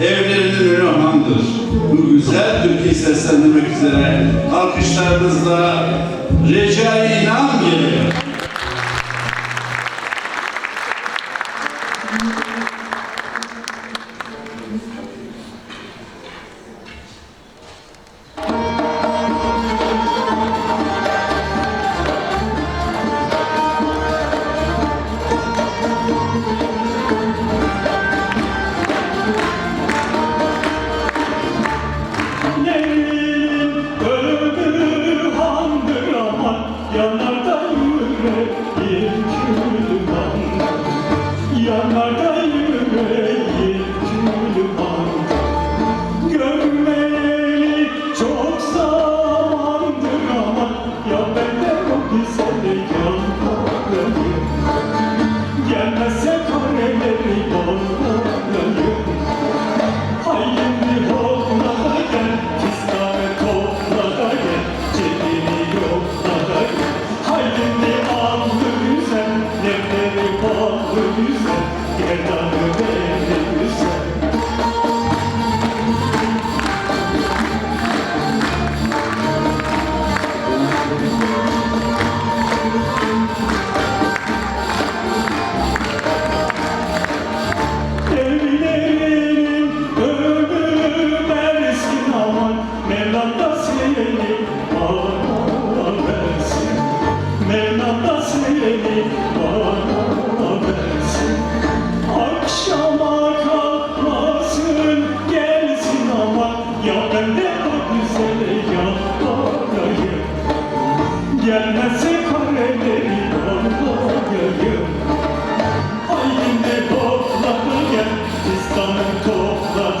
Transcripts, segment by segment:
evlerinin önü amandır. Bu güzel Türkiye seslendirmek üzere alkışlarınızla Recai İnan geliyor.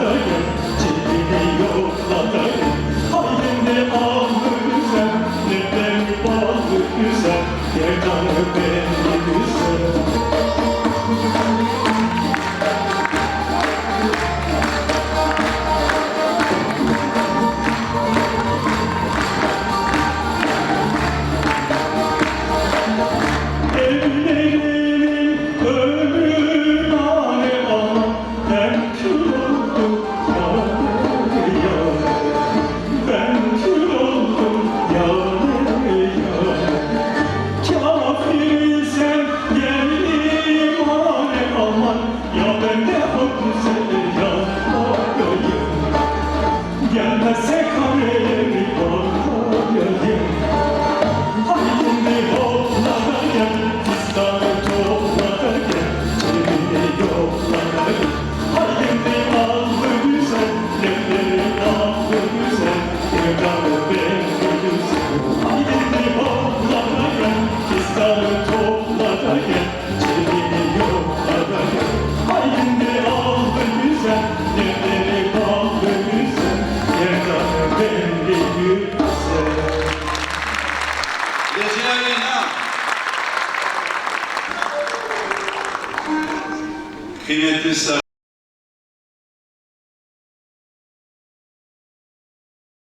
Thank you. güzeli yapma gölüm Gelmezse kabreye Kıymetli